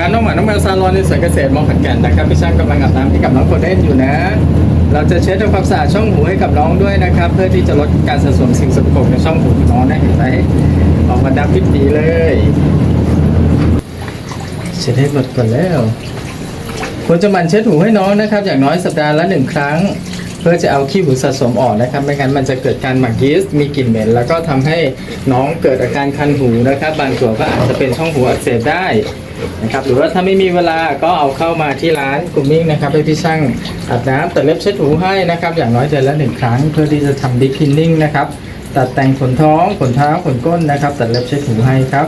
ร้านน้องหมาน้องแมวซาลอนในสวนเกษตรมองขอนแก่นนะครับพี่ช่างกำลังอาบน้ำให้กับน้องโคเดนอยู่นะ เราจะเช็ดทำความสะอาดช่องหูให้กับน้องด้วยนะครับ เพื่อที่จะลดการสะสมสิ่งสกปรกในช่องหูของน้องนะเห็นไหมออกมาดำพิษดีเลยเช็ดให้หมดก่อนแล้วควรจะหมั่นเช็ดหูให้น้องนะครับ อย่างน้อยสัปดาห์ละหนึ่งครั้ง เพื่อจะเอาขี้หูสะสมออกนะครับ ไม่งั้นมันจะเกิดการหมักยีสต์มีกลิ่นเหม็น แล้วก็ทำให้น้องเกิดอาการคันหูนะครับ บางส่วก็อาจจะเป็นช่องหูอักเสบได้ นะครับหรือว่าถ้าไม่มีเวลาก็เอาเข้ามาที่ร้านกลุ่มมิ่งนะครับให้พี่ช่างอาบน้ำตัดเล็บเช็ดหูให้นะครับอย่างน้อยเดือนละหนึ่งครั้ง เพื่อที่จะทำดิคินนิ่งนะครับตัดแต่งขนท้องขนเท้าขนก้นนะครับตัดเล็บเช็ดหูให้ครับ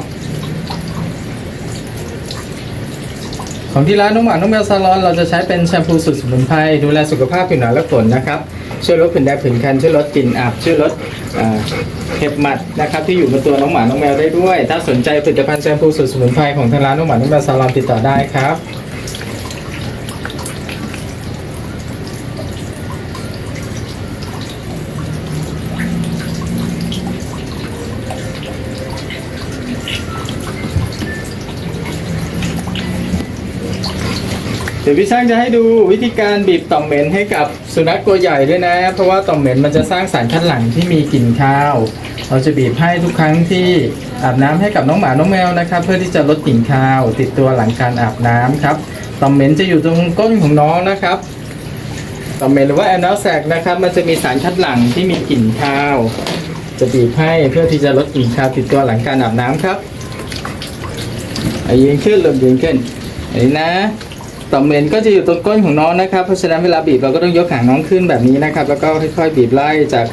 ของที่ร้านน้องหมาน้องแมวซาลอน เราจะใช้เป็นแชมพูสูตรสมุนไพรดูแลสุขภาพผิวหนังและขนนะครับ ช่วยลดผื่นแดงผื่นคันช่วยลดกลิ่นอับช่วยลดเห็บหมัดนะครับที่อยู่บนตัวน้องหมาน้องแมวได้ด้วย ถ้าสนใจผลิตภัณฑ์แชมพูสูตรสมุนไพรของทางร้านน้องหมาน้องแมวซาลอนติดต่อได้ครับ เดี๋ยวพี่ช่างจะให้ดูวิธีการบีบต่อมเหม็นให้กับสุนัขตัวใหญ่ด้วยนะ เพราะว่าต่อมเหม็นมันจะสร้างสารคัดหลั่งที่มีกลิ่นคาว เราจะบีบให้ทุกครั้งที่อาบน้ำให้กับน้องหมาน้องแมวนะครับ เพื่อที่จะลดกลิ่นคาว ติดตัวหลังการอาบน้ำครับต่อมเหม็นจะอยู่ตรงก้นของน้องนะครับต่อมเหม็นหรือว่าแอนนอลแซกนะครับ มันจะมีสารคัดหลั่งที่มีกลิ่นคาว จะบีบให้เพื่อที่จะลดกลิ่นคาวติดตัวหลังการอาบน้ำครับอยืนขึ้นลงยืนขึ้นอันนี้นะ ต่อมเหม็นก็จะอยู่ตรงก้นของน้องนะครับ เพราะฉะนั้นเวลาบีบเราก็ต้องยกหางน้องขึ้นแบบนี้นะครับ แล้วก็ค่อยๆบีบไล่จาก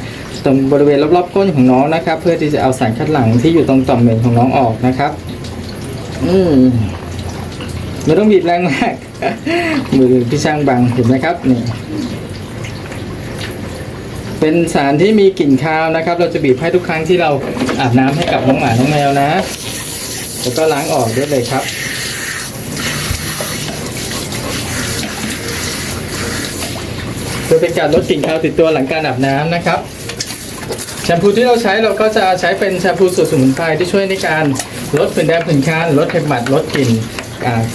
ตรงบริเวณรอบๆก้นของน้องนะครับ เพื่อที่จะเอาสารคัดหลั่งที่อยู่ตรงต่อมเหม็นของน้องออกนะครับ อืมไม่ต้องบีบแรงมาก มือพี่ช่างบังเห็นไหมครับนี่เป็นสารที่มีกลิ่นคาวนะครับ เราจะบีบให้ทุกครั้งที่เราอาบน้ำให้กับน้องหมาน้องแมวนะ แล้วก็ล้างออกด้วยเลยครับ พื่อเป็นการลดกลิ่นคาวติดตัวหลังการอาบน้ำนะครับ แชมพูที่เราใช้เราก็จะใช้เป็นแชมพูสูตรสมุนไพรที่ช่วยในการลดผื่นแดงผื่นคันลดเห็บหมัดลดกลิ่น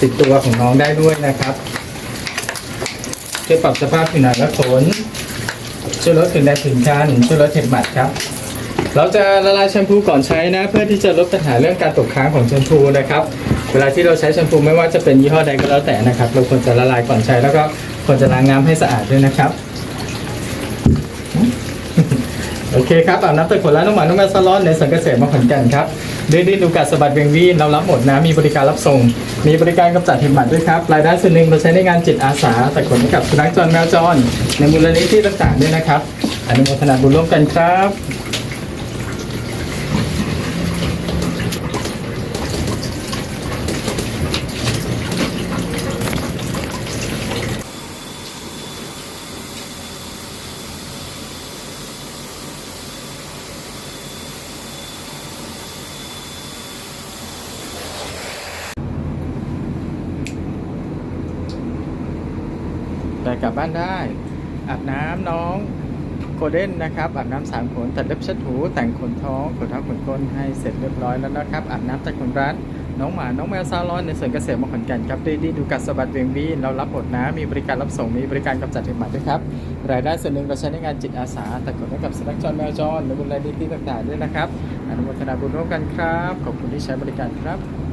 ติดตัวของน้องได้ด้วยนะครับช่วยปรับสภาพผิวหนังและขนช่วยลดผื่นแดงผื่นคันช่วยลดเห็บหมัดครับ เราจะละลายแชมพูก่อนใช้นะ เพื่อที่จะลดปัญหาเรื่องการตกค้างของแชมพูนะครับเวลาที่เราใช้แชมพูไม่ว่าจะเป็นยี่ห้อใดก็แล้วแต่นะครับ เราควรจะละลายก่อนใช้แล้วก็ควรจะล้างน้ำให้สะอาดด้วยนะครับ โอเคครับอาบน้ำตึกผลแล้วน้องหมาน้องแมวซาลอนในสวนเกษตรมาขอนแก่นครับดื้อดื้อดูการสะบัดเวียงวีนเรารับหมดนะมีบริการรับส่ง มีบริการกำจัดเห็บหมัดด้วยครับรายได้ส่วนหนึ่งเราใช้ในงานจิตอาสาแต่ขนให้กับสุนัขจรแมวจรในมูลนิธิต่างๆด้วยนะครับอนุโมทนาบุญร่วมกันครับ แต่กลับบ้านได้ อาบน้ำน้องโกลเด้นนะครับอาบน้ำสามขนตัดเล็บเช็ดหูแต่งขนท้องขนเท้าขนก้นให้เสร็จเรียบร้อยแล้วนะครับอาบน้ำจากคนร้านน้องหมา น้องแมวซาลอนในสวนเกษตรมขอนแก่นครับดีดีดูกัดสบัดเวียงวีนเรารับหมดนะ มีบริการรับส่ง มีบริการกำจัดเห็บหมัดด้วยครับ รายได้ส่วนหนึ่งเราใช้ในงานจิตอาสา แต่ขนให้กับสุนัขจรแมวจรในมูลนิธิต่างๆด้วยนะครับ อนุโมทนาบุญร่วมกันครับ ขอบคุณที่ใช้บริการครับ